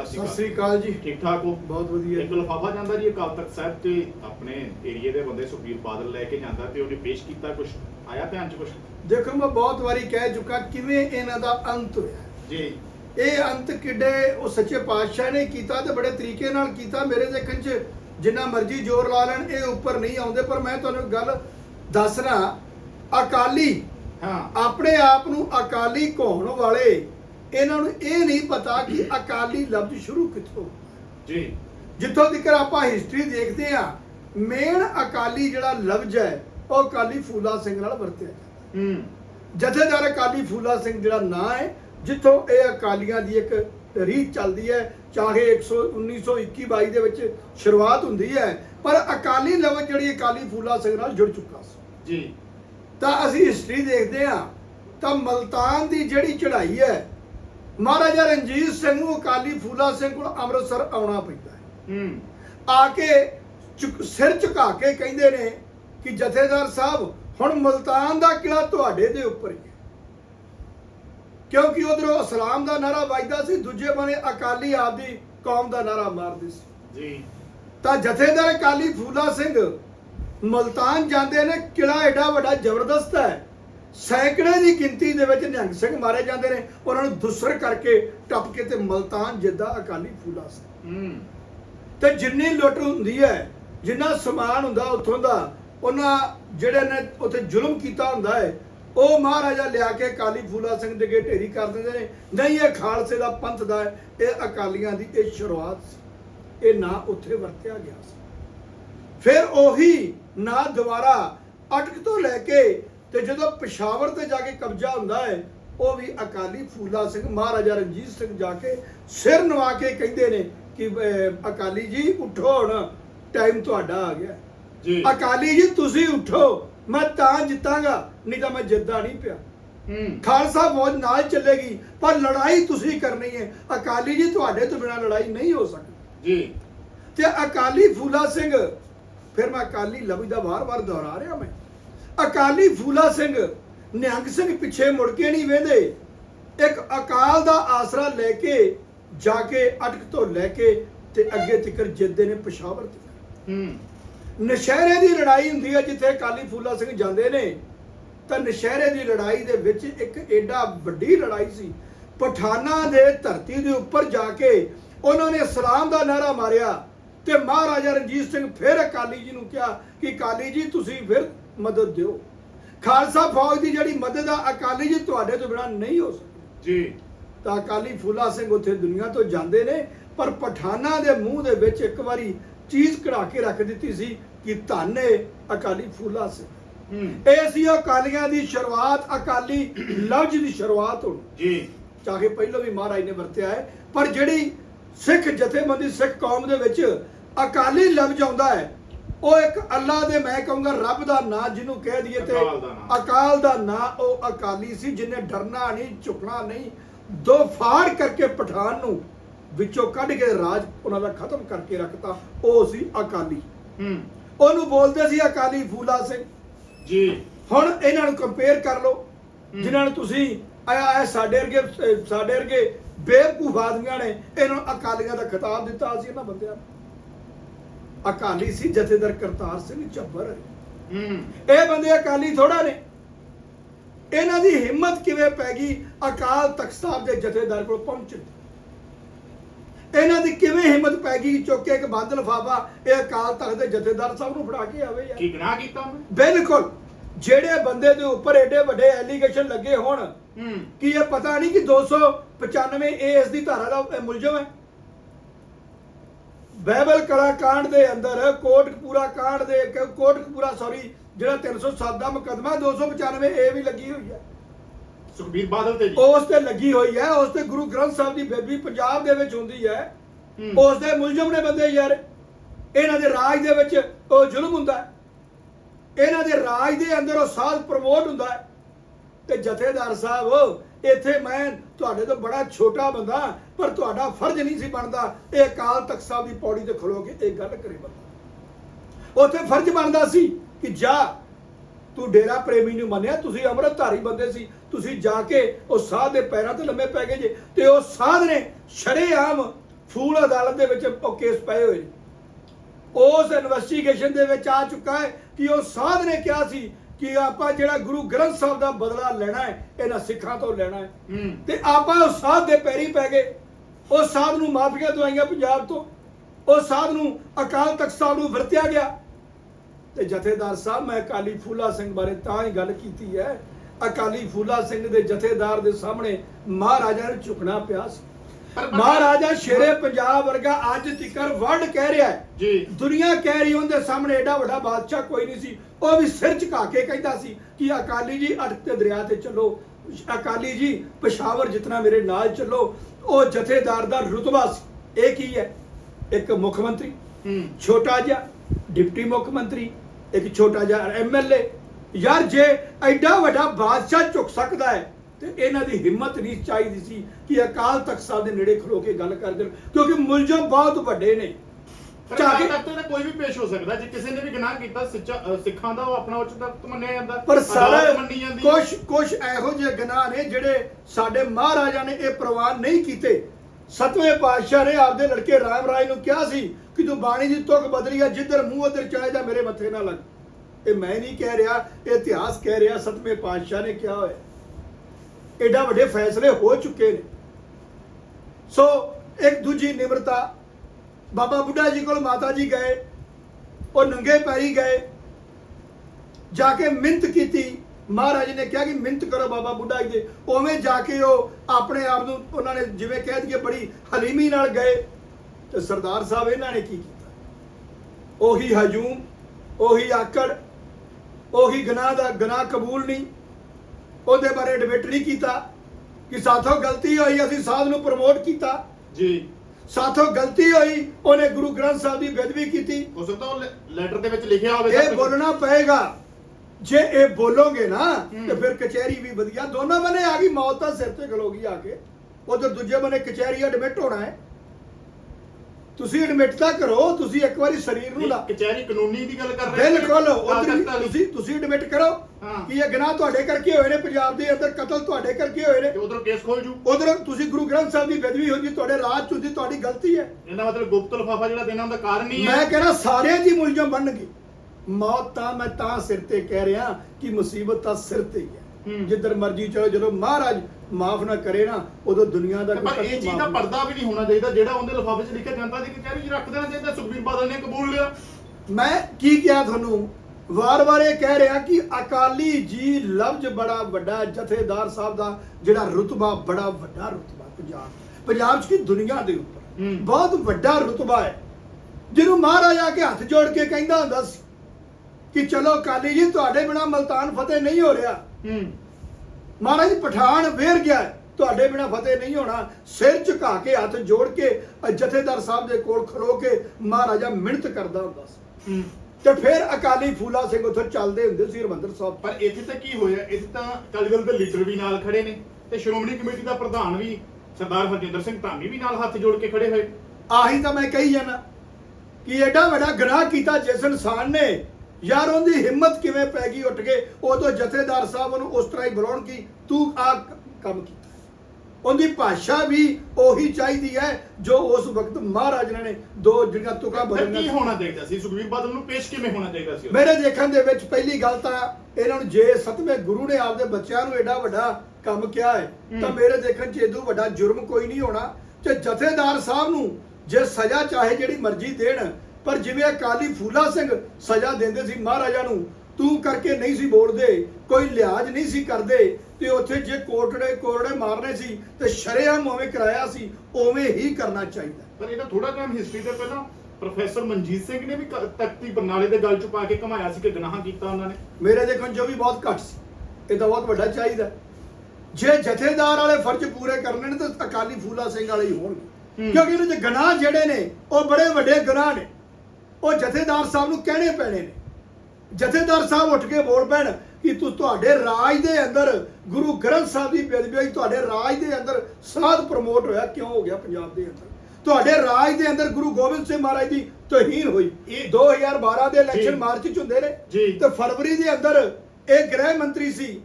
ਸਤਿ ਸ਼੍ਰੀ ਅਕਾਲ। ਜੀ। ਠੀਕ ਠਾਕ ਹੋ? ਬਹੁਤ ਵਧੀਆ। ਇੱਕ ਲਿਫਾਫਾ ਜਾਂਦਾ ਜੀ ਅਕਾਲ ਤਖਤ ਸਾਹਿਬ ਤੇ ਆਪਣੇ ਏਰੀਏ ਦੇ ਬੰਦੇ ਸੁਖਬੀਰ ਬਾਦਲ ਲੈ ਕੇ ਜਾਂਦਾ ਤੇ ਉਹਨੇ ਪੇਸ਼ ਕੀਤਾ ਕੁਝ ਆਇਆ ਧਿਆਨ ਚ ਕੁਝ ਦੇਖੋ ਮੈਂ ਬਹੁਤ ਵਾਰੀ ਕਹਿ ਚੁੱਕਾ ਕਿਵੇਂ ਇਹਨਾਂ ਦਾ ਅੰਤ ਹੋਇਆ। ਜੀ। ਇਹ ਅੰਤ ਕਿੱਡੇ ਉਹ ਸੱਚੇ ਪਾਤਸ਼ਾਹ ਨੇ ਕੀਤਾ ਤੇ ਬੜੇ ਤਰੀਕੇ ਨਾਲ ਕੀਤਾ। ਮੇਰੇ ਦੇਖਣ 'ਚ ਜਿੰਨਾ ਮਰਜ਼ੀ ਜ਼ੋਰ ਲਾ ਲੈਣ ਇਹ ਉੱਪਰ ਨਹੀਂ ਆਉਂਦੇ ਪਰ ਮੈਂ ਤੁਹਾਨੂੰ ਗੱਲ ਦੱਸਣਾ ਅਕਾਲੀ ਹਾਂ। ਆਪਣੇ ਆਪ ਨੂੰ ਅਕਾਲੀ ਕਹਾਉਣ ਵਾਲੇ ਇਹਨਾਂ ਨੂੰ ਇਹ ਨਹੀਂ ਪਤਾ ਕਿ ਅਕਾਲੀ ਲਫ਼ਜ਼ ਸ਼ੁਰੂ ਕਿੱਥੋਂ। ਜੀ। ਜਿੱਥੋਂ ਤੱਕ ਆਪਾਂ ਹਿਸਟਰੀ ਦੇਖਦੇ ਆ ਮੇਨ ਅਕਾਲੀ ਜਿਹੜਾ ਲਫ਼ਜ਼ ਹੈ ਉਹ ਅਕਾਲੀ ਫੂਲਾ ਸਿੰਘ ਨਾਲ ਵਰਤਿਆ ਜਾਂਦਾ। ਹੂੰ। ਜਥੇਦਾਰ ਅਕਾਲੀ ਫੂਲਾ ਸਿੰਘ ਜਿਹੜਾ ਨਾਂ ਹੈ ਜਿੱਥੋਂ ਇਹ ਅਕਾਲੀਆਂ ਦੀ ਇੱਕ ਰੀਤ ਚੱਲਦੀ ਹੈ ਚਾਹੇ 100 1921 22 ਦੇ ਵਿੱਚ ਸ਼ੁਰੂਆਤ ਹੁੰਦੀ ਹੈ ਪਰ ਅਕਾਲੀ ਲਫ਼ਜ਼ ਜਿਹੜੀ ਅਕਾਲੀ ਫੂਲਾ ਸਿੰਘ ਨਾਲ ਜੁੜ ਚੁੱਕਾ ਸੀ। ਜੀ। ਤਾਂ ਅਸੀਂ ਹਿਸਟਰੀ ਦੇਖਦੇ ਹਾਂ ਤਾਂ ਮਲਤਾਨ ਦੀ ਜਿਹੜੀ ਚੜ੍ਹਾਈ ਹੈ ਮਹਾਰਾਜਾ ਰਣਜੀਤ ਸਿੰਘ ਨੂੰ ਅਕਾਲੀ ਫੂਲਾ ਸਿੰਘ ਕੋਲ ਅੰਮ੍ਰਿਤਸਰ ਆਉਣਾ ਪੈਂਦਾ ਹੈ। ਹੂੰ। ਆ ਕੇ ਸਿਰ ਝੁਕਾ ਕੇ ਕਹਿੰਦੇ ਨੇ ਕਿ ਜਥੇਦਾਰ ਸਾਹਿਬ ਹੁਣ ਮਲਤਾਨ ਦਾ ਕਿਲਾ ਤੁਹਾਡੇ ਦੇ ਉੱਪਰ ਹੈ। ਕਿਉਂਕਿ ਉਧਰੋਂ ਇਸਲਾਮ ਦਾ ਨਾਰਾ ਵੱਜਦਾ ਸੀ ਦੂਜੇ ਬੰਨੇ ਅਕਾਲੀ ਆਪਦੀ ਕੌਮ ਦਾ ਨਾਰਾ ਮਾਰਦੇ ਸੀ। ਜੀ। ਤਾਂ ਜਥੇਦਾਰ ਅਕਾਲੀ ਫੂਲਾ ਸਿੰਘ ਮਲਤਾਨ ਜਾਂਦੇ ਨੇ ਕਿਲਾ ਐਡਾ ਵੱਡਾ ਜ਼ਬਰਦਸਤ ਹੈ। ਸੈਂਕੜੇ ਦੀ ਗਿਣਤੀ ਦੇ ਵਿੱਚ ਨਿਹੰਗ ਸਿੰਘ ਮਾਰੇ ਜਾਂਦੇ ਨੇ ਉਹਨਾਂ ਨੂੰ ਦੁਸਰ ਕਰਕੇ ਟੱਪ ਕੇ ਤੇ ਮਲਤਾਨ ਜਿੱਦਾਂ ਅਕਾਲੀ ਫੂਲਾ ਸਿੰਘ ਹੂੰ। ਤੇ ਜਿੰਨੀ ਲੁੱਟ ਹੁੰਦੀ ਹੈ ਜਿੰਨਾ ਸਮਾਨ ਹੁੰਦਾ ਉੱਥੋਂ ਦਾ ਉਹਨਾਂ ਜਿਹੜੇ ਨੇ ਉੱਥੇ ਜ਼ੁਲਮ ਕੀਤਾ ਹੁੰਦਾ ਹੈ ਉਹ ਮਹਾਰਾਜਾ ਲਿਆ ਕੇ ਕਾਲੀ ਫੂਲਾ ਸਿੰਘ ਦੇ ਅੱਗੇ ਢੇਰੀ ਕਰ ਦਿੰਦੇ ਨੇ। ਨਹੀਂ ਇਹ ਖਾਲਸੇ ਦਾ ਪੰਥ ਦਾ ਹੈ। ਇਹ ਅਕਾਲੀਆਂ ਦੀ ਇਹ ਸ਼ੁਰੂਆਤ ਸੀ। ਇਹ ਨਾਂ ਉੱਥੇ ਵਰਤਿਆ ਗਿਆ ਸੀ। ਫਿਰ ਉਹੀ ਨਾਂ ਦੁਬਾਰਾ ਅਟਕ ਤੋਂ ਲੈ ਕੇ ਤੇ ਜਦੋਂ ਪਿਸ਼ਾਵਰ ਤੇ ਜਾ ਕੇ ਕਬਜ਼ਾ ਹੁੰਦਾ ਹੈ ਉਹ ਵੀ ਅਕਾਲੀ ਫੂਲਾ ਸਿੰਘ ਮਹਾਰਾਜਾ ਰਣਜੀਤ ਸਿੰਘ ਜਾ ਕੇ ਸਿਰ ਨਵਾ ਕੇ ਕਹਿੰਦੇ ਨੇ ਕਿ ਅਕਾਲੀ ਜੀ ਉਠੋ ਹੁਣ। ਟਾਈਮ ਤੁਹਾਡਾ ਆ ਗਿਆ। ਜੀ। ਅਕਾਲੀ ਜੀ ਤੁਸੀਂ ਉਠੋ। ਮੈਂ ਤਾਂ ਜਿੱਤਾਂਗਾ ਨਹੀਂ ਤਾਂ ਮੈਂ ਜਿੱਦਾਂ ਨਹੀਂ ਪਿਆ। ਖਾਲਸਾ ਫੌਜ ਨਾਲ ਚੱਲੇਗੀ ਪਰ ਲੜਾਈ ਤੁਸੀਂ ਕਰਨੀ ਹੈ। ਅਕਾਲੀ ਜੀ ਤੁਹਾਡੇ ਤੋਂ ਬਿਨਾ ਲੜਾਈ ਨਹੀਂ ਹੋ ਸਕਦੀ। ਜੀ। ਤੇ ਅਕਾਲੀ ਫੂਲਾ ਸਿੰਘ ਫਿਰ ਮੈਂ ਅਕਾਲੀ ਲਫ਼ਜ਼ ਦਾ ਵਾਰ-ਵਾਰ ਦੁਹਰਾ ਰਿਹਾ ਮੈਂ। ਅਕਾਲੀ ਫੂਲਾ ਸਿੰਘ ਨਿਹੰਗ ਸਿੰਘ ਪਿੱਛੇ ਮੁੜ ਕੇ ਨਹੀਂ ਵੇਂਦੇ। ਇੱਕ ਅਕਾਲ ਦਾ ਆਸਰਾ ਲੈ ਕੇ ਜਾ ਕੇ ਅਟਕ ਤੋਂ ਲੈ ਕੇ ਤੇ ਅੱਗੇ ਤੱਕਰ ਜਿੱਦੇ ਨੇ ਪਸ਼ਾਵਰ ਤੱਕ ਹੂੰ। ਨਸ਼ਹਿਰੇ ਦੀ ਲੜਾਈ ਹੁੰਦੀ ਹੈ ਜਿੱਥੇ ਅਕਾਲੀ ਫੂਲਾ ਸਿੰਘ ਜਾਂਦੇ ਨੇ ਤਾਂ ਨਸ਼ਹਿਰੇ ਦੀ ਲੜਾਈ ਦੇ ਵਿੱਚ ਇੱਕ ਏਡਾ ਵੱਡੀ ਲੜਾਈ ਸੀ। ਪਠਾਨਾਂ ਦੇ ਧਰਤੀ ਦੇ ਉੱਪਰ ਜਾ ਕੇ ਉਹਨਾਂ ਨੇ ਇਸਲਾਮ ਦਾ ਨਾਰਾ ਮਾਰਿਆ ਤੇ ਮਹਾਰਾਜਾ ਰਣਜੀਤ ਸਿੰਘ ਫਿਰ ਅਕਾਲੀ ਜੀ ਨੂੰ ਕਿਹਾ ਕਿ ਅਕਾਲੀ ਜੀ ਤੁਸੀਂ ਫਿਰ ਮਦਦ ਦਿਓ। ਖਾਲਸਾ ਫੌਜ ਦੀ ਜਿਹੜੀ ਮਦਦ ਆ ਅਕਾਲੀ ਜੀ ਤੁਹਾਡੇ ਤੋਂ ਬਿਨਾਂ ਨਹੀਂ ਹੋ ਸਕਦੀ। ਜੀ। ਤਾਂ ਅਕਾਲੀ ਫੂਲਾ ਸਿੰਘ ਉੱਥੇ ਦੁਨੀਆ ਤੋਂ ਜਾਂਦੇ ਨੇ ਪਰ ਪਠਾਨਾਂ ਦੇ ਮੂੰਹ ਦੇ ਵਿੱਚ ਇੱਕ ਵਾਰੀ ਚੀਜ਼ ਕਢਾ ਕੇ ਰੱਖ ਦਿੱਤੀ ਸੀ ਕਿ ਧੰਨ ਅਕਾਲੀ ਫੂਲਾ ਸਿੰਘ। ਇਹ ਸੀ ਅਕਾਲੀਆਂ ਦੀ ਸ਼ੁਰੂਆਤ ਅਕਾਲੀ ਲਫ਼ਜ਼ ਦੀ ਸ਼ੁਰੂਆਤ ਹੋਣੀ। ਜੀ। ਚਾਹੇ ਪਹਿਲਾਂ ਵੀ ਮਹਾਰਾਜ ਨੇ ਵਰਤਿਆ ਹੈ ਪਰ ਜਿਹੜੀ ਸਿੱਖ ਜਥੇਬੰਦੀ ਸਿੱਖ ਕੌਮ ਦੇ ਵਿੱਚ ਅਕਾਲੀ ਲਫ਼ਜ਼ ਆਉਂਦਾ ਹੈ ਉਹ ਇੱਕ ਅੱਲਾ ਦੇ ਮੈਂ ਕਹੂੰਗਾ ਰੱਬ ਦਾ ਨਾਂ ਜਿਹਨੂੰ ਕਹਿ ਦਈਏ ਤੇ ਅਕਾਲ ਦਾ ਨਾਂ। ਅਕਾਲ ਦਾ ਨਾਂ ਉਹ ਅਕਾਲੀ ਸੀ ਜਿਹਨੇ ਡਰਨਾ ਨਹੀਂ ਝੁਕਣਾ ਨਹੀਂ ਦੋ ਫਾੜ ਕਰਕੇ ਪਠਾਨ ਨੂੰ ਵਿੱਚੋਂ ਕੱਢ ਕੇ ਰਾਜ ਉਹਨਾਂ ਦਾ ਖਤਮ ਕਰਕੇ ਰੱਖਤਾ ਉਹ ਸੀ ਅਕਾਲੀ। ਹੂੰ। ਉਹਨੂੰ ਬੋਲਦੇ ਸੀ ਅਕਾਲੀ ਫੂਲਾ ਸਿੰਘ। ਜੀ। ਹੁਣ ਇਹਨਾਂ ਨੂੰ ਕੰਪੇਅਰ ਕਰ ਲਓ। ਜਿਨ੍ਹਾਂ ਨੂੰ ਤੁਸੀਂ ਆਇਆ ਆਇਆ ਸਾਡੇ ਵਰਗੇ ਸਾਡੇ ਵਰਗੇ ਬੇਵਕੂਫ ਆਦਮੀਆਂ ਨੇ ਇਹਨਾਂ ਨੂੰ ਅਕਾਲੀਆਂ ਦਾ ਖਿਤਾਬ ਦਿੱਤਾ ਸੀ ਇਹਨਾਂ ਬੰਦਿਆਂ ਨੂੰ। ਅਕਾਲੀ ਸੀ ਜਥੇਦਾਰ ਕਰਤਾਰ ਸਿੰਘ ਚੱਬਰ ਹੂੰ। ਇਹ ਬੰਦੇ ਅਕਾਲੀ ਥੋੜਾ ਨੇ। ਇਹਨਾਂ ਦੀ ਹਿੰਮਤ ਕਿਵੇਂ ਪੈ ਗਈ ਅਕਾਲ ਤਖਤ ਸਾਹਿਬ ਦੇ ਜਥੇਦਾਰ ਕੋਲ ਪਹੁੰਚਣ ਦੀ? ਇਹਨਾਂ ਦੀ ਕਿਵੇਂ ਹਿੰਮਤ ਪੈ ਗਈ ਚੁੱਕ ਕੇ ਇੱਕ ਬੰਦ ਲਫਾਫਾ ਇਹ ਅਕਾਲ ਤਖਤ ਦੇ ਜਥੇਦਾਰ ਸਾਹਿਬ ਨੂੰ ਫੜਾ ਕੇ ਆਵੇ ਯਾਰ। ਕੀ ਗੁਨਾਹ ਕੀਤਾ ਉਹਨੇ? ਬਿਲਕੁਲ। ਜਿਹੜੇ ਬੰਦੇ ਦੇ ਉੱਪਰ ਐਡੇ ਵੱਡੇ ਐਲੀਗੇਸ਼ਨ ਲੱਗੇ ਹੋਣ ਹੂੰ। ਕੀ ਇਹ ਪਤਾ ਨਹੀਂ ਕਿ 295 ਏਐਸ ਦੀ ਧਾਰਾ ਦਾ ਇਹ ਮੁਲਜ਼ਮ ਹੈ? ਬਾਈਬਲ ਕਲਾ ਕਾਂਡ ਦੇ ਅੰਦਰ ਕੋਟਕਪੂਰਾ ਕਾਂਡ ਦੇ ਕੋਟਕਪੂਰਾ ਸੌਰੀ ਜਿਹੜਾ 307 ਦਾ ਮੁਕਦਮਾ 295 ਏ ਵੀ ਲੱਗੀ ਹੋਈ ਹੈ। ਸੁਖਬੀਰ ਬਾਦਲ ਤੇ ਜੀ। ਉਸ ਤੇ ਲੱਗੀ ਹੋਈ ਹੈ ਉਸ ਤੇ ਗੁਰੂ ਗ੍ਰੰਥ ਸਾਹਿਬ ਦੀ ਬੇਬੀ ਪੰਜਾਬ ਦੇ ਵਿੱਚ ਹੁੰਦੀ ਹੈ। ਹੂੰ। ਉਸ ਦੇ ਮੁਲਜ਼ਮ ਨੇ ਬੰਦੇ ਯਾਰ ਇਹਨਾਂ ਦੇ ਰਾਜ ਦੇ ਵਿੱਚ ਉਹ ਜ਼ੁਲਮ ਹੁੰਦਾ ਹੈ। ਇਹਨਾਂ ਦੇ ਰਾਜ ਦੇ ਅੰਦਰ ਉਹ ਸਾਧ ਪ੍ਰਮੋਟ ਹੁੰਦਾ ਹੈ। ਤੇ ਜਥੇਦਾਰ ਸਾਹਿਬ ਇੱਥੇ ਮੈਂ ਤੁਹਾਡੇ ਤੋਂ ਬੜਾ ਛੋਟਾ ਬੰਦਾ ਪਰ ਤੁਹਾਡਾ ਫਰਜ਼ ਨਹੀਂ ਸੀ ਬਣਦਾ ਇਹ ਅਕਾਲ ਤਖਤ ਸਾਹਿਬ ਦੀ ਪੌੜੀ ਤੇ ਖਲੋ ਕੇ ਇਹ ਗੱਲ ਕਰੇ ਬੰਦਾ। ਉੱਥੇ ਫਰਜ਼ ਬਣਦਾ ਸੀ ਕਿ ਜਾ ਤੂੰ ਡੇਰਾ ਪ੍ਰੇਮੀ ਨੂੰ ਮੰਨਿਆ? ਤੁਸੀਂ ਅੰਮ੍ਰਿਤਧਾਰੀ ਬੰਦੇ ਸੀ। ਤੁਸੀਂ ਜਾ ਕੇ ਉਹ ਸਾਧ ਦੇ ਪੈਰਾਂ ਤੇ ਲੰਮੇ ਪੈ ਗਏ ਜੇ। ਤੇ ਉਹ ਸਾਧ ਨੇ ਸ਼ਰੇਆਮ ਫੂਲ ਅਦਾਲਤ ਦੇ ਵਿੱਚ ਕੇਸ ਪਏ ਹੋਏ ਉਸ ਇਨਵੈਸਟੀਗੇਸ਼ਨ ਦੇ ਵਿੱਚ ਆ ਚੁੱਕਾ ਹੈ ਕਿ ਉਹ ਸਾਧ ਨੇ ਕਿਹਾ ਸੀ ਕਿ ਆਪਾਂ ਜਿਹੜਾ ਗੁਰੂ ਗ੍ਰੰਥ ਸਾਹਿਬ ਦਾ ਬਦਲਾ ਲੈਣਾ ਹੈ ਇਹਨਾਂ ਸਿੱਖਾਂ ਤੋਂ ਲੈਣਾ ਹੈ। ਹੂੰ। ਤੇ ਆਪਾਂ ਉਹ ਸਾਧ ਦੇ ਪੈਰੀ ਪੈ ਗਏ। ਉਹ ਸਾਧ ਨੂੰ ਮਾਫੀਆਂ ਦਵਾਈਆਂ ਪੰਜਾਬ ਤੋਂ। ਉਹ ਸਾਧ ਨੂੰ ਅਕਾਲ ਤਖਤ ਸਾਹਿਬ ਨੂੰ ਵਰਤਿਆ ਗਿਆ। ਤੇ ਜਥੇਦਾਰ ਸਾਹਿਬ ਮੈਂ ਅਕਾਲੀ ਫੂਲਾ ਸਿੰਘ ਬਾਰੇ ਤਾਂ ਹੀ ਗੱਲ ਕੀਤੀ ਹੈ। ਅਕਾਲੀ ਫੂਲਾ ਸਿੰਘ ਦੇ ਜਥੇਦਾਰ ਦੇ ਸਾਹਮਣੇ ਮਹਾਰਾਜਾ ਨੂੰ ਝੁਕਣਾ ਪਿਆ ਸੀ। ਮਹਾਰਾਜਾ ਸ਼ੇਰੇ ਪੰਜਾਬ ਵਰਗਾ ਅੱਜ ਤਿੱਕਰ ਵਰਲਡ ਕਹਿ ਰਿਹਾ ਹੈ। ਜੀ। ਦੁਨੀਆ ਕਹਿ ਰਹੀ ਉਹਦੇ ਸਾਹਮਣੇ ਐਡਾ ਵੱਡਾ ਬਾਦਸ਼ਾਹ ਕੋਈ ਨਹੀਂ ਸੀ। ਉਹ ਵੀ ਸਿਰ ਝੁਕਾ ਕੇ ਕਹਿੰਦਾ ਸੀ ਕਿ ਅਕਾਲੀ ਜੀ ਅਟਕ ਤੇ ਦਰਿਆ ਤੇ ਚੱਲੋ। ਅਕਾਲੀ ਜੀ ਪਸ਼ਾਵਰ ਜਿਤਨਾ ਮੇਰੇ ਨਾਲ ਚੱਲੋ। ਉਹ ਜਥੇਦਾਰ ਦਾ ਰੁਤਬਾ ਸੀ। ਇਹ ਕੀ ਹੈ? ਇੱਕ ਮੁੱਖ ਮੰਤਰੀ। ਛੋਟਾ ਜਿਹਾ ਡਿਪਟੀ ਮੁੱਖ ਮੰਤਰੀ। ਇੱਕ ਛੋਟਾ ਜਿਹਾ ਐਮਐਲਏ ਯਾਰ ਜੇ ਐਡਾ ਵੱਡਾ ਬਾਦਸ਼ਾਹ ਝੁਕ ਸਕਦਾ ਹੈ ਤੇ ਇਹਨਾਂ ਦੀ ਹਿੰਮਤ ਨਹੀਂ ਚਾਹੀਦੀ ਸੀ ਕਿ ਅਕਾਲ ਤਖਤ ਸਾਹਿਬ ਦੇ ਨੇੜੇ ਖਲੋ ਕੇ ਗੱਲ ਕਰ ਦੇਣ ਕਿਉਂਕਿ ਮੁਲਜ਼ਮ ਬਹੁਤ ਵੱਡੇ ਨੇ। ਪਰ ਜਾ ਅਕਾਲ ਕੇ ਤਖਤ ਤੇ ਤਾਂ ਕੋਈ ਵੀ ਪੇਸ਼ ਹੋ ਸਕਦਾ ਜੇ ਕਿਸੇ ਨੇ ਵੀ ਗੁਨਾਹ ਕੀਤਾ ਸਿੱਖਾਂ ਦਾ ਉਹ ਆਪਣਾ ਉੱਚ ਤਖਤ ਮੰਨਿਆ ਜਾਂਦਾ। ਪਰ ਸਾਰੇ। ਕੁਝ ਕੁਝ ਇਹੋ ਜਿਹੇ ਗੁਨਾਹ ਨੇ ਜਿਹੜੇ ਸਾਡੇ ਮਹਾਰਾਜਾ ਨੇ ਇਹ ਪ੍ਰਵਾਨ ਨਹੀਂ ਕੀਤੇ। ਸਤਵੇਂ ਪਾਤਸ਼ਾਹ ਨੇ ਆਪਦੇ ਲੜਕੇ ਰਾਮ ਰਾਏ ਨੂੰ ਕਿਹਾ ਸੀ ਕਿ ਤੂੰ ਬਾਣੀ ਦੀ ਤੁਕ ਬਦਲੀ ਆ, ਜਿੱਧਰ ਮੂੰਹ ਉਧਰ ਚਲੇ ਜਾ ਮੇਰੇ ਮੱਥੇ ਨਾ ਲੱਗ। ਇਹ ਮੈਂ ਨਹੀਂ ਕਹਿ ਰਿਹਾ, ਇਹ ਇਤਿਹਾਸ ਕਹਿ ਰਿਹਾ, ਸਤਵੇਂ ਪਾਤਸ਼ਾਹ ਨੇ ਕਿਹਾ ਹੋਇਆ। ਐਡਾ ਵੱਡੇ ਫੈਸਲੇ ਹੋ ਚੁੱਕੇ ਨੇ। ਸੋ ਇੱਕ ਦੂਜੀ ਨਿਮਰਤਾ, ਬਾਬਾ ਬੁੱਢਾ ਜੀ ਕੋਲ ਮਾਤਾ ਜੀ ਗਏ, ਉਹ ਨੰਗੇ ਪੈਰੀ ਗਏ, ਜਾ ਕੇ ਮਿੰਤ ਕੀਤੀ। ਮਹਾਰਾਜ ਨੇ ਕਿਹਾ ਕਿ ਮਿੰਤ ਕਰੋ ਬਾਬਾ ਬੁੱਢਾ ਜੀ ਦੇ। ਉਵੇਂ ਜਾ ਕੇ ਉਹ ਆਪਣੇ ਆਪ ਨੂੰ ਉਹਨਾਂ ਨੇ ਜਿਵੇਂ ਕਹਿ ਦਈਏ ਬੜੀ ਹਲੀਮੀ ਨਾਲ ਗਏ। ਤੇ ਸਰਦਾਰ ਸਾਹਿਬ ਇਹਨਾਂ ਨੇ ਕੀ ਕੀਤਾ? ਉਹੀ ਹਜੂਮ ਉਹੀ ਆਕੜ ਉਹੀ ਗੁਨਾਹ ਦਾ ਗੁਨਾਹ ਕਬੂਲ ਨਹੀਂ। ਉਹਦੇ ਬਾਰੇ ਐਡਮਿਟ ਨਹੀਂ ਕੀਤਾ ਕਿ ਸਾਥੋਂ ਗਲਤੀ ਹੋਈ ਅਸੀਂ ਸਾਧ ਨੂੰ ਪ੍ਰਮੋਟ ਕੀਤਾ। ਜੀ। ਸਾਥੋਂ ਗਲਤੀ ਹੋਈ ਉਹਨੇ ਗੁਰੂ ਗ੍ਰੰਥ ਸਾਹਿਬ ਦੀ ਬੇਦਬੀ ਕੀਤੀ। ਹੋ ਸਕਦਾ ਉਹ ਲੈਟਰ ਦੇ ਵਿੱਚ ਲਿਖਿਆ ਹੋਵੇ ਇਹ। ਬੋਲਣਾ ਪਏਗਾ। ਜੇ ਇਹ ਬੋਲੋਗੇ ਨਾ। ਤੇ ਫਿਰ ਕਚਹਿਰੀ ਵੀ ਵਧੀਆ। ਦੋਨੋਂ ਬਨੇ ਆ ਗਈ ਮੌਤ ਤਾਂ ਸਿਰ ਤੇ ਖਲੋਗੀ ਆ ਕੇ। ਉਧਰ ਦੂਜੇ ਬਨੇ ਕਚਹਿਰੀ ਐਡਮਿਟ ਹੋਣਾ ਹੈ। ਤੁਸੀਂ ਐਡਮਿਟ ਤਾਂ ਕਰੋ ਤੁਸੀਂ ਇੱਕ ਵਾਰੀ ਸਰੀਰ ਨੂੰ ਨਹੀਂ, ਲਾ ਕਚਹਿਰੀ ਕਾਨੂੰਨੀ ਦੀ ਗੱਲ ਕਰ ਰਹੇ ਬਿਲਕੁਲ ਉਧਰ। ਤੁਸੀਂ ਤੁਸੀਂ ਐਡਮਿਟ ਕਰੋ। ਕਿ ਇਹ ਗੁਨਾਹ ਤੁਹਾਡੇ ਕਰਕੇ ਹੋਏ ਨੇ ਪੰਜਾਬ ਦੇ ਅੰਦਰ ਕਤਲ ਤੁਹਾਡੇ ਕਰਕੇ ਹੋਏ ਨੇ। ਉਧਰੋਂ ਕੇਸ ਖੋਲ ਜੂ। ਉਧਰ ਤੁਸੀਂ ਗੁਰੂ ਗ੍ਰੰਥ ਸਾਹਿਬ ਦੀ ਬੇਦਬੀ ਹੁੰਦੀ ਤੁਹਾਡੇ ਰਾਜ ਚ ਹੁੰਦੀ ਤੁਹਾਡੀ ਗਲਤੀ ਹੈ। ਇਹਦਾ ਮਤਲਬ ਗੁਪਤ ਲਫਾਫਾ ਜਿਹੜਾ ਦੇਣਾ ਉਹਦਾ ਕਾਰਨ ਹੀ ਹੈ। ਮੈਂ ਕਹਿੰਦਾ ਸਾਰਿਆਂ ਦੀ ਮੁਲਜ਼ਮ ਬਣਨਗੇ। ਮੌਤ ਤਾਂ ਮੈਂ ਤਾਂ ਸਿਰ ਤੇ ਕਹਿ ਰਿਹਾ ਕਿ ਮੁਸੀਬਤ ਤਾਂ ਸਿਰ ਤੇ ਹੀ ਹੈ। ਜਿੱਧਰ ਮਰਜ਼ੀ ਚਲੋ ਜਦੋਂ ਮਹਾਰਾਜ ਮਾਫ ਨਾ ਕਰੇ ਨਾ ਉਦੋਂ ਦੁਨੀਆ ਦਾ ਪਰ ਇਹ ਚੀਜ਼ ਦਾ ਪਰਦਾ ਵੀ ਨਹੀਂ ਹੋਣਾ ਚਾਹੀਦਾ ਜਿਹੜਾ ਉਹਦੇ ਲਫਾਫੇ 'ਚ ਲਿਖਿਆ ਜਨਤਾ ਦੀ ਕਚਹਿਰੀ 'ਚ ਰੱਖ ਦੇਣਾ ਚਾਹੀਦਾ ਸੁਖਬੀਰ ਬਾਦਲ ਨੇ ਕਬੂਲ ਲਿਆ। ਮੈਂ ਕੀ ਕਿਹਾ ਤੁਹਾਨੂੰ? ਵਾਰ-ਵਾਰ ਇਹ ਕਹਿ ਰਿਹਾ ਕਿ ਅਕਾਲੀ ਜੀ ਲਫ਼ਜ਼ ਬੜਾ ਵੱਡਾ ਜਥੇਦਾਰ ਸਾਹਿਬ ਦਾ ਜਿਹੜਾ ਰੁਤਬਾ ਬੜਾ ਵੱਡਾ ਰੁਤਬਾ ਪੰਜਾਬ ਪੰਜਾਬ 'ਚ ਕੀ? ਦੁਨੀਆ ਦੇ ਉੱਪਰ। ਬਹੁਤ ਵੱਡਾ ਰੁਤਬਾ ਹੈ। ਜਿਹਨੂੰ ਮਹਾਰਾਜ ਆ ਕੇ ਹੱਥ ਜੋੜ ਕੇ ਕਹਿੰਦਾ ਹੁੰਦਾ ਸੀ ਕਿ ਚਲੋ ਅਕਾਲੀ ਜੀ ਤੁਹਾਡੇ ਬਿਨਾ ਮਲਤਾਨ ਫਤਿਹ ਨਹੀਂ ਹੋ ਰਿਹਾ। ਹੂੰ। ਮਹਾਰਾਜ ਪਠਾਨ ਵੇਰ ਗਿਆ ਤੁਹਾਡੇ ਬਿਨਾ ਫਤਿਹ ਨਹੀਂ ਹੋਣਾ। ਸਿਰ ਝੁਕਾ ਕੇ ਹੱਥ ਜੋੜ ਕੇ ਜਥੇਦਾਰ ਸਾਹਿਬ ਦੇ ਕੋਲ ਖਲੋ ਕੇ ਮਹਾਰਾਜਾ ਮਿਹਨਤ ਕਰਦਾ ਹੁੰਦਾ ਸੀ। ਹੂੰ। ਤੇ ਫਿਰ ਅਕਾਲੀ ਫੂਲਾ ਸਿੰਘ ਉੱਥੋਂ ਚੱਲਦੇ ਹੁੰਦੇ ਸੀ ਹਰਮੰਦਰ ਸਾਹਿਬ। ਪਰ ਇੱਥੇ ਤਾਂ ਕੀ ਹੋਇਆ? ਇੱਥੇ ਤਾਂ ਅਕਾਲੀ ਦਲ ਦੇ ਲੀਡਰ ਵੀ ਨਾਲ ਖੜੇ ਨੇ ਤੇ ਸ਼੍ਰੋਮਣੀ ਕਮੇਟੀ ਦਾ ਪ੍ਰਧਾਨ ਵੀ ਸਰਦਾਰ ਹਰਜਿੰਦਰ ਸਿੰਘ ਧਾਮੀ ਵੀ ਨਾਲ ਹੱਥ ਜੋੜ ਕੇ ਖੜੇ ਹੋਏ। ਆਹੀ ਤਾਂ ਮੈਂ ਕਹੀ ਜਾਣਾ ਕਿ ਐਡਾ ਵੱਡਾ ਗੁਨਾਹ ਕੀਤਾ ਜਿਸ ਇਨਸਾਨ ਨੇ ਯਾਰ ਉਹਦੀ ਹਿੰਮਤ ਕਿਵੇਂ ਪੈ ਗਈ ਉੱਠ ਕੇ? ਉਦੋਂ ਜਥੇਦਾਰ ਸਾਹਿਬ ਉਹਨੂੰ ਉਸ ਤਰ੍ਹਾਂ ਹੀ ਬੁਲਾਉਣ ਕੀ ਤੂੰ ਆ ਕੰਮ ਕੀਤਾ। ਉਹਦੀ ਭਾਸ਼ਾ ਵੀ ਉਹੀ ਚਾਹੀਦੀ ਹੈ ਜੋ ਉਸ ਵਕਤ ਮਹਾਰਾਜ ਨੇ ਦੋ ਜਿਹੜੀਆਂ ਤੁਕਾਂ ਬਦਲਣਾ ਕੀ ਹੋਣਾ ਚਾਹੀਦਾ ਸੀ? ਸੁਖਬੀਰ ਬਾਦਲ ਨੂੰ ਪੇਸ਼ ਕਿਵੇਂ ਹੋਣਾ ਚਾਹੀਦਾ ਸੀ ਮੇਰੇ ਦੇਖਣ ਦੇ ਵਿੱਚ ਪਹਿਲੀ ਗੱਲ ਤਾਂ ਇਹਨਾਂ ਨੂੰ ਜੇ ਸਤਵੇਂ ਗੁਰੂ ਨੇ ਆਪਦੇ ਬੱਚਿਆਂ ਨੂੰ ਐਡਾ ਵੱਡਾ ਕੰਮ ਕਿਹਾ ਹੈ ਤਾਂ। ਮੇਰੇ ਦੇਖਣ 'ਚ ਇਦੋਂ ਵੱਡਾ ਜੁਰਮ ਕੋਈ ਨਹੀਂ ਹੋਣਾ। ਤੇ ਜਥੇਦਾਰ ਸਾਹਿਬ ਨੂੰ ਜੇ ਸਜ਼ਾ ਚਾਹੇ ਜਿਹੜੀ ਮਰਜ਼ੀ ਦੇਣ ਪਰ ਜਿਵੇਂ ਅਕਾਲੀ ਫੂਲਾ ਸਿੰਘ ਸਜ਼ਾ ਦਿੰਦੇ ਸੀ ਮਹਾਰਾਜਾ ਨੂੰ ਤੂੰ ਕਰਕੇ ਨਹੀਂ ਸੀ ਬੋਲਦੇ ਕੋਈ ਲਿਹਾਜ਼ ਨਹੀਂ ਸੀ ਕਰਦੇ ਤੇ ਉੱਥੇ ਜੇ ਕੋਟੜੇ ਕੋਰੜੇ ਮਾਰਨੇ ਸੀ ਤੇ ਸ਼ਰੇਆਮ ਉਵੇਂ ਕਰਾਇਆ ਸੀ ਉਵੇਂ ਹੀ ਕਰਨਾ ਚਾਹੀਦਾ। ਪਰ ਇਹਦਾ ਥੋੜਾ ਟਾਈਮ ਹਿਸਟਰੀ ਤੇ ਪਹਿਲਾਂ ਪ੍ਰੋਫੈਸਰ ਮਨਜੀਤ ਸਿੰਘ ਨੇ ਵੀ ਤਖਤੀ ਬਰਨਾਲੇ ਦੇ ਗੱਲ ਚ ਪਾ ਕੇ ਘਮਾਇਆ ਸੀ ਕਿ ਗੁਨਾਹ ਕੀਤਾ ਉਹਨਾਂ ਨੇ। ਮੇਰੇ ਦੇਖਣ ਜੋ ਵੀ ਬਹੁਤ ਘੱਟ ਸੀ। ਇਹ ਤਾਂ ਬਹੁਤ ਵੱਡਾ ਚਾਹੀਦਾ ਜੇ ਜਥੇਦਾਰ ਵਾਲੇ ਫਰਜ਼ ਪੂਰੇ ਕਰਨੇ ਨੇ ਤਾਂ ਅਕਾਲੀ ਫੂਲਾ ਸਿੰਘ ਵਾਲੇ ਹੀ ਹੋਣਗੇ। ਕਿਉਂਕਿ ਇਹਨਾਂ ਦੇ ਗੁਨਾਹ ਜਿਹੜੇ ਨੇ ਉਹ ਬੜੇ ਵੱਡੇ ਗੁਨਾਹ ਨੇ। ਉਹ ਜਥੇਦਾਰ ਸਾਹਿਬ ਨੂੰ ਕਹਿਣੇ ਪੈਣੇ ਨੇ। ਜਥੇਦਾਰ ਸਾਹਿਬ ਉੱਠ ਕੇ ਬੋਲ ਪੈਣ ਕਿ ਤੂੰ ਤੁਹਾਡੇ ਰਾਜ ਦੇ ਅੰਦਰ ਗੁਰੂ ਗ੍ਰੰਥ ਸਾਹਿਬ ਦੀ ਬੇਅਦਬੀ ਹੋਈ ਤੁਹਾਡੇ ਰਾਜ ਦੇ ਅੰਦਰ ਸਾਧ ਪ੍ਰਮੋਟ ਹੋਇਆ ਕਿਉਂ ਹੋ ਗਿਆ ਪੰਜਾਬ ਦੇ ਅੰਦਰ? ਤੁਹਾਡੇ ਰਾਜ ਦੇ ਅੰਦਰ ਗੁਰੂ ਗੋਬਿੰਦ ਸਿੰਘ ਮਹਾਰਾਜ ਦੀ ਤੋਹੀਨ ਹੋਈ। ਇਹ- 2012 ਦੇ ਇਲੈਕਸ਼ਨ। ਮਾਰਚ ਚ ਹੁੰਦੇ ਨੇ। ਤੇ ਫਰਵਰੀ ਦੇ ਅੰਦਰ ਇਹ ਗ੍ਰਹਿ ਮੰਤਰੀ ਸੀ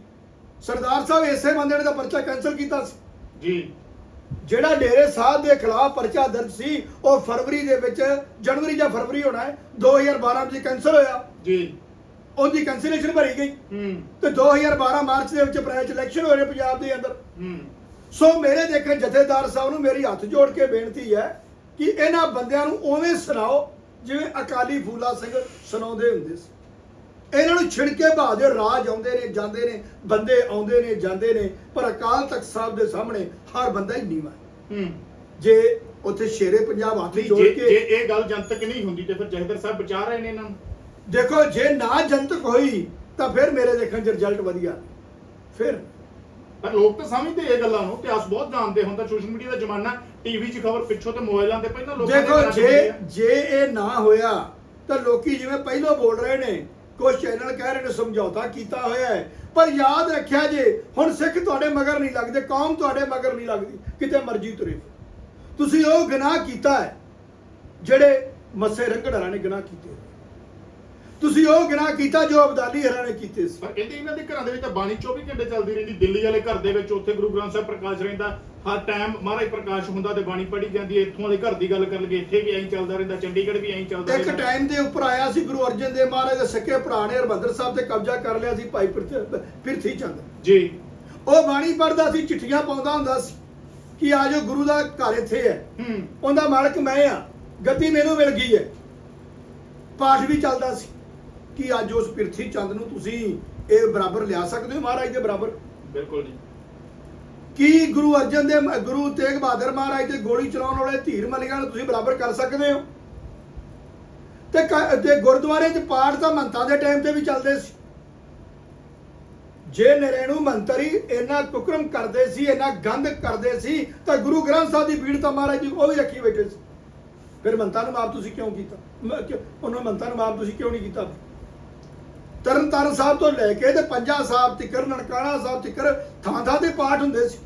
ਸਰਦਾਰ ਸਾਹਿਬ ਇਸੇ ਬੰਦੇ ਨੇ ਦਾ ਪਰਚਾ ਕੈਨਸਲ ਕੀਤਾ ਸੀ। ਜੀ। ਜਿਹੜਾ ਡੇਰੇ ਸਾਹਿਬ ਦੇ ਖਿਲਾਫ ਪਰਚਾ ਦਰਜ ਸੀ ਉਹ ਫਰਵਰੀ ਦੇ ਵਿੱਚ ਜਨਵਰੀ ਜਾਂ ਫਰਵਰੀ ਹੋਣਾ ਹੈ 2012 ਵਿੱਚ ਕੈਨਸਲ ਹੋਇਆ। ਜੀ। ਉਹਦੀ ਕੈਂਸਲੇਸ਼ਨ ਭਰੀ ਗਈ। ਹੂੰ। ਤੇ 2012 ਮਾਰਚ ਦੇ ਵਿੱਚ ਅਪ੍ਰੈਲ ਚ ਇਲੈਕਸ਼ਨ ਹੋਏ ਪੰਜਾਬ ਦੇ ਅੰਦਰ। ਹੂੰ। ਸੋ ਮੇਰੇ ਦੇਖਣ ਜਥੇਦਾਰ ਸਾਹਿਬ ਨੂੰ ਮੇਰੀ ਹੱਥ ਜੋੜ ਕੇ ਬੇਨਤੀ ਹੈ ਕਿ ਇਹਨਾਂ ਬੰਦਿਆਂ ਨੂੰ ਉਵੇਂ ਸੁਣਾਓ ਜਿਵੇਂ ਅਕਾਲੀ ਫੂਲਾ ਸਿੰਘ ਸੁਣਾਉਂਦੇ ਹੁੰਦੇ ਸੀ। ਇਹਨਾਂ ਨੂੰ ਛਿੜਕੇ ਬਹਾਦੇ ਰਾਜ ਆਉਂਦੇ ਨੇ ਜਾਂਦੇ ਨੇ ਬੰਦੇ ਆਉਂਦੇ ਨੇ ਜਾਂਦੇ ਨੇ ਪਰ ਅਕਾਲ ਤਖਤ ਸਾਹਿਬ ਦੇ ਸਾਹਮਣੇ ਹਰ ਬੰਦਾ ਹੀ ਨੀਵਾਂ ਹੈ। ਜੇ ਉੱਥੇ ਸ਼ੇਰੇ ਪੰਜਾਬ ਹੱਥ ਨਹੀਂ, ਜੋੜ ਜੇ ਜੇ ਕੇ ਇਹ ਗੱਲ ਜਨਤਕ ਨਹੀਂ ਹੁੰਦੀ ਤੇ ਫਿਰ ਜਹਦਰ ਸਾਹਿਬ ਬਚਾ ਰਹੇ ਨੇ ਇਹਨਾਂ ਨੂੰ ਦੇਖੋ ਜੇ ਨਾ ਜਨਤਕ ਹੋਈ ਤਾਂ ਫਿਰ ਮੇਰੇ ਦੇਖਣ ਚ ਰਿਜ਼ਲਟ ਵਧੀਆ ਫਿਰ ਪਰ ਲੋਕ ਤਾਂ ਸਮਝਦੇ ਇਹ ਗੱਲਾਂ ਨੂੰ ਇਤਿਹਾਸ ਬਹੁਤ ਜਾਣਦੇ ਤਾਂ ਸੋਸ਼ਲ ਮੀਡੀਆ ਦਾ ਜ਼ਮਾਨਾ ਟੀਵੀ 'ਚ ਖਬਰ ਪਿੱਛੋਂ ਤੇ ਮੋਬਾਈਲਾਂ ਤੇ ਪਹਿਲਾਂ ਲੋਕਾਂ ਦੇ ਦੇਖੋ ਘਰਾਂ 'ਚ ਜੇ ਹੁੰਦੀ ਆ। ਜੇ ਇਹ ਨਾ ਹੋਇਆ ਤਾਂ ਲੋਕੀ ਜਿਵੇਂ ਪਹਿਲਾਂ ਬੋਲ ਰਹੇ ਨੇ ਕੁਝ ਚੈਨਲ ਕਹਿ ਰਹੇ ਨੇ ਸਮਝੌਤਾ ਕੀਤਾ ਹੋਇਆ ਹੈ ਪਰ ਯਾਦ ਰੱਖਿਆ ਜੇ, ਹੁਣ ਸਿੱਖ ਤੁਹਾਡੇ ਮਗਰ ਨਹੀਂ ਲੱਗਦੇ, ਕੌਮ ਤੁਹਾਡੇ ਮਗਰ ਨਹੀਂ ਲੱਗਦੀ, ਕਿਤੇ ਮਰਜ਼ੀ ਤੁਰੇ ਤੁਸੀਂ ਉਹ ਗੁਨਾਹ ਕੀਤਾ ਹੈ, ਜਿਹੜੇ ਮੱਸੇ ਰੰਗੜਾਂ ਨੇ ਗੁਨਾਹ ਕੀਤੇ ਤੁਸੀਂ ਉਹ ਗੁਨਾਹ ਕੀਤਾ ਜੋ ਅਬਦਾਲੀ ਹਰਾਂ ਨੇ ਕੀਤੇ ਸੀ। ਪਰ ਕਹਿੰਦੇ ਇਹਨਾਂ ਦੇ ਘਰਾਂ ਦੇ ਵਿੱਚ ਤਾਂ ਬਾਣੀ 24 ਘੰਟੇ ਚੱਲਦੀ ਰਹਿੰਦੀ ਦਿੱਲੀ ਵਾਲੇ ਘਰ ਦੇ ਵਿੱਚ ਉੱਥੇ ਗੁਰੂ ਗ੍ਰੰਥ ਸਾਹਿਬ ਪ੍ਰਕਾਸ਼ ਰਹਿੰਦਾ ਹਰ ਟਾਈਮ ਮਹਾਰਾਜ ਪ੍ਰਕਾਸ਼ ਹੁੰਦਾ ਤੇ ਬਾਣੀ ਪੜ੍ਹੀ ਜਾਂਦੀ ਹੈ ਇੱਥੋਂ ਵਾਲੇ ਘਰ ਦੀ ਗੱਲ ਕਰ ਲਈਏ ਇੱਥੇ ਵੀ ਐਂ ਚੱਲਦਾ ਰਹਿੰਦਾ ਚੰਡੀਗੜ੍ਹ ਵੀ ਐਂ ਚੱਲਦਾ ਇੱਕ ਰਹਿੰਦਾ। ਟਾਈਮ ਦੇ ਉੱਪਰ ਆਇਆ ਸੀ ਗੁਰੂ ਅਰਜਨ ਦੇਵ ਮਹਾਰਾਜ ਦੇ ਸੱਕੇ ਭਰਾ ਨੇ ਹਰਮੰਦਰ ਸਾਹਿਬ ਤੇ ਕਬਜ਼ਾ ਕਰ ਲਿਆ ਸੀ ਭਾਈ ਪ੍ਰਿਥ- ਪ੍ਰਿਥੀ ਚੰਦ। ਜੀ। ਉਹ ਬਾਣੀ ਪੜਦਾ ਸੀ ਚਿੱਠੀਆਂ ਪਾਉਂਦਾ ਹੁੰਦਾ ਸੀ ਕਿ ਆ ਜੋ ਗੁਰੂ ਦਾ ਘਰ ਇੱਥੇ ਹੈ। ਹੂੰ। ਉਹਦਾ ਮਾਲਕ ਮੈਂ ਆ ਗੱਦੀ ਮੈਨੂੰ ਮਿਲ ਗਈ ਹੈ। ਪਾਠ ਵੀ ਚੱਲਦਾ ਸੀ। ਕਿ ਅੱਜ ਉਸ ਪ੍ਰਿਥੀ ਚੰਦ ਨੂੰ ਤੁਸੀਂ ਇਹ ਬਰਾਬਰ ਲਿਆ ਸਕਦੇ ਹੋ ਮਹਾਰਾਜ ਦੇ ਬਰਾਬਰ? ਬਿਲਕੁਲ ਜੀ। ਕੀ ਗੁਰੂ ਅਰਜਨ ਦੇ ਗੁਰੂ ਤੇਗ ਬਹਾਦਰ ਮਹਾਰਾਜ ਤੇ ਗੋਲੀ ਚਲਾਉਣ ਵਾਲੇ ਧੀਰ ਮਲਿਕਾਂ ਨੂੰ ਤੁਸੀਂ ਬਰਾਬਰ ਕਰ ਸਕਦੇ ਹੋ? ਤੇ ਤੇ ਗੁਰਦੁਆਰੇ 'ਚ ਪਾਠ ਤਾਂ ਮੰਤਾਂ ਦੇ ਟਾਈਮ ਤੇ ਵੀ ਚੱਲਦੇ ਸੀ। ਜੇ ਨਰੇਣੂ ਮੰਤਰੀ ਇੰਨਾ ਕੁਕਰਮ ਕਰਦੇ ਸੀ ਇੰਨਾ ਗੰਦ ਕਰਦੇ ਸੀ ਤਾਂ ਗੁਰੂ ਗ੍ਰੰਥ ਸਾਹਿਬ ਦੀ ਭੀੜ ਤਾਂ ਮਹਾਰਾਜ ਜੀ ਉਹ ਵੀ ਰੱਖੀ ਬੈਠੇ ਸੀ। ਫਿਰ ਮੰਤਾਂ ਨੂੰ ਮਾਫ ਤੁਸੀਂ ਕਿਉਂ ਕੀਤਾ? ਉਹਨਾਂ ਮੰਤਾਂ ਨੂੰ ਮਾਫ ਤੁਸੀਂ ਕਿਉਂ ਨਹੀਂ ਕੀਤਾ? ਤਰਨ ਤਾਰਨ ਸਾਹਿਬ ਤੋਂ ਲੈ ਕੇ ਤੇ ਪੰਜਾ ਸਾਹਿਬ ਤਿਕਰ, ਨਨਕਾਣਾ ਸਾਹਿਬ ਤਿਕਰ ਥਾਂ ਥਾਂ ਤੇ ਪਾਠ ਹੁੰਦੇ ਸੀ।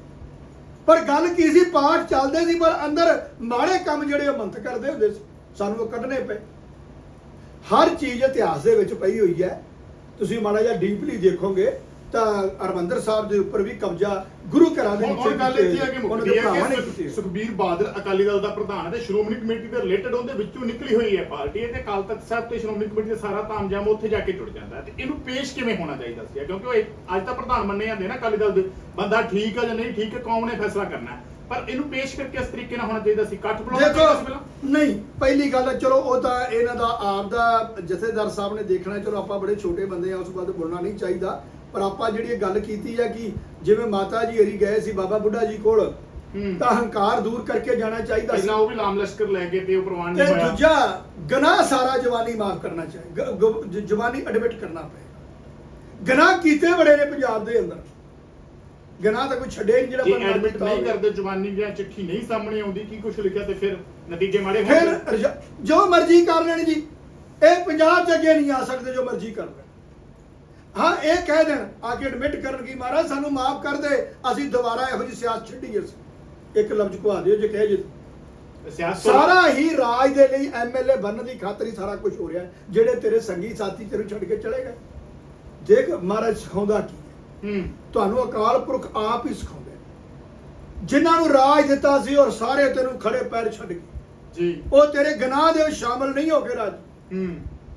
ਪਰ ਗੱਲ ਕੀ ਸੀ, ਪਾਠ ਚੱਲਦੇ ਸੀ, ਪਰ ਅੰਦਰ ਮਾੜੇ ਕੰਮ ਜਿਹੜੇ ਉਹ ਮੰਤ ਕਰਦੇ ਹੁੰਦੇ ਸੀ, ਸਾਨੂੰ ਉਹ ਕੱਢਣੇ ਪਏ। ਹਰ ਚੀਜ਼ ਇਤਿਹਾਸ ਦੇ ਵਿੱਚ ਪਈ ਹੋਈ ਹੈ। ਤੁਸੀਂ ਮਾੜਾ ਜਿਹਾ ਡੀਪਲੀ ਦੇਖੋਗੇ ਤਾਂ ਹਰਮੰਦਰ ਸਾਹਿਬ ਦੇ ਉੱਪਰ ਵੀ ਕਬਜ਼ਾ ਗੁਰੂ ਘਰਾਂ ਦੇ ਹੁਣ ਗੱਲ ਇੱਥੇ ਆ ਕਿ ਮੁੱਕਦੀ ਹੈ ਕਿ ਸੁਖਬੀਰ ਬਾਦਲ ਅਕਾਲੀ ਦਲ ਦਾ ਪ੍ਰਧਾਨ ਹੈ ਤੇ ਸ਼੍ਰੋਮਣੀ ਕਮੇਟੀ ਦੇ ਰਿਲੇਟਡ ਉਹਦੇ ਵਿੱਚੋਂ ਨਿਕਲੀ ਹੋਈ ਹੈ ਪਾਰਟੀ ਇਹ ਤੇ ਅਕਾਲ ਤਖਤ ਸਾਹਿਬ ਤੇ ਸ਼੍ਰੋਮਣੀ ਕਮੇਟੀ ਦਾ ਸਾਰਾ ਤਾਮਜਾਮ ਉੱਥੇ ਜਾ ਕੇ ਜੁੜ ਜਾਂਦਾ ਤੇ ਇਹਨੂੰ ਪੇਸ਼ ਕਿਵੇਂ ਹੋਣਾ ਚਾਹੀਦਾ ਸੀ? ਕਿਉਂਕਿ ਉਹ ਅੱਜ ਤਾਂ ਪ੍ਰਧਾਨ ਮੰਨੇ ਜਾਂਦੇ ਨਾ ਅਕਾਲੀ ਦਲ ਦੇ। ਬੰਦਾ ਠੀਕ ਹੈ ਜਾਂ ਨਹੀਂ ਠੀਕ ਹੈ ਕੌਮ ਨੇ ਫੈਸਲਾ ਕਰਨਾ ਹੈ। ਪਰ ਇਹਨੂੰ ਪੇਸ਼ ਕਰਕੇ ਇਸ ਤਰੀਕੇ ਨਾਲ ਹੋਣਾ ਚਾਹੀਦਾ ਸੀ। ਇਕੱਠ ਬੁਲਾਉਣਾ ਚਾਹੀਦਾ ਸੀ ਪਹਿਲਾਂ? ਦੇਖੋ ਨਹੀਂ ਪਹਿਲੀ ਗੱਲ ਹੈ, ਚਲੋ ਉਹ ਤਾਂ ਇਹਨਾਂ ਦਾ ਆਪ ਦਾ ਜਥੇਦਾਰ ਸਾਹਿਬ ਨੇ ਦੇਖਣਾ ਚਲੋ ਆਪਾਂ ਬੜੇ ਛੋਟੇ ਬੰਦੇ ਆ ਉਸ ਬਾਰੇ ਬੋਲਣਾ ਨਹੀਂ ਚਾਹੀਦਾ। ਪਰ ਆਪਾਂ ਜਿਹੜੀ ਇਹ ਗੱਲ ਕੀਤੀ ਹੈ ਕਿ ਜਿਵੇਂ ਮਾਤਾ ਜੀ ਹਰੀ ਗਏ ਸੀ ਬਾਬਾ ਬੁੱਢਾ ਜੀ ਕੋਲ ਹੂੰ। ਤਾਂ ਹੰਕਾਰ ਦੂਰ ਕਰਕੇ ਜਾਣਾ ਚਾਹੀਦਾ ਸੀ। ਪਹਿਲਾਂ ਉਹ ਵੀ ਲਾਮ ਲਸ਼ਕਰ ਲੈ ਕੇ ਤੇ ਉਹ ਪ੍ਰਵਾਨ ਤੇ ਨਹੀਂ ਹੋਇਆ। ਦੂਜਾ ਗਨਾਹ ਸਾਰਾ ਜਵਾਨੀ ਮਾਫ ਕਰਨਾ ਚਾਹੀਦਾ ਜਵਾਨੀ ਐਡਮਿਟ ਕਰਨਾ ਪਏਗਾ ਗਨਾਹ ਕੀਤੇ ਬੜੇ ਨੇ ਪੰਜਾਬ ਦੇ ਅੰਦਰ। ਗਨਾਹ ਤਾਂ ਕੋਈ ਛੱਡੇ ਨਹੀਂ ਜਿਹੜਾ ਜੇ ਬੰਦਾ ਐਡਮਿਟ ਕੀਤਾ ਨਹੀਂ ਹੋਵੇ। ਕਰਦੇ ਜਵਾਨੀ ਜਾਂ ਚਿੱਠੀ ਨਹੀਂ ਸਾਹਮਣੇ ਆਉਂਦੀ ਕੀ ਕੁਝ ਲਿਖਿਆ ਤੇ ਫਿਰ ਨਤੀਜੇ ਮਾੜੇ ਫਿਰ ਹੋਣਗੇ ਰਜ- ਜੋ ਮਰਜ਼ੀ ਕਰ ਲੈਣ ਜੀ। ਇਹ ਪੰਜਾਬ ਚ ਅੱਗੇ ਨਹੀਂ ਆ ਸਕਦੇ ਜੋ ਮਰਜ਼ੀ ਕਰ ਲੈਣ। ਹਾਂ ਇਹ ਕਹਿ ਦੇਣ ਆ ਕੇ ਐਡਮਿਟ ਕਰਨ ਕੀ ਮਹਾਰਾਜ ਸਾਨੂੰ ਮਾਫ ਕਰ ਦੇ। ਅਸੀਂ ਦੁਬਾਰਾ ਇਹੋ ਜਿਹੀ ਸਿਆਸਤ ਛੱਡੀਏ। ਇੱਕ ਲਫ਼ਜ਼ ਕਹਾ ਦਿਓ ਜੇ ਕਹੇ ਜੇ। ਸਿਆਸਤ ਸਾਰਾ ਹੀ ਰਾਜ ਦੇ ਲਈ ਐਮਐਲਏ ਬਣਨ ਦੀ ਖਾਤਰ ਹੀ ਸਾਰਾ ਕੁਝ ਹੋ ਰਿਹਾ। ਹੈ। ਜਿਹੜੇ ਤੇਰੇ ਸੰਗੀ ਸਾਥੀ ਤੈਨੂੰ ਛੱਡ ਕੇ ਚਲੇ ਗਏ। ਦੇਖ ਮਹਾਰਾਜ ਸਿਖਾਉਂਦਾ ਕੀ? ਹੈ। ਤੁਹਾਨੂੰ ਅਕਾਲ ਪੁਰਖ ਆਪ ਹੀ ਸਿਖਾਉਂਦੇ। ਜਿਨ੍ਹਾਂ ਨੂੰ ਰਾਜ ਦਿੱਤਾ ਸੀ ਔਰ ਸਾਰੇ ਤੈਨੂੰ ਖੜੇ ਪੈਰ ਛੱਡ ਗਏ। ਜੀ। ਉਹ ਤੇਰੇ ਗੁਨਾਹ ਦੇ ਵਿੱਚ ਸ਼ਾਮਲ ਨਹੀਂ ਹੋ ਕੇ ਰਾਜ। ਹੂੰ।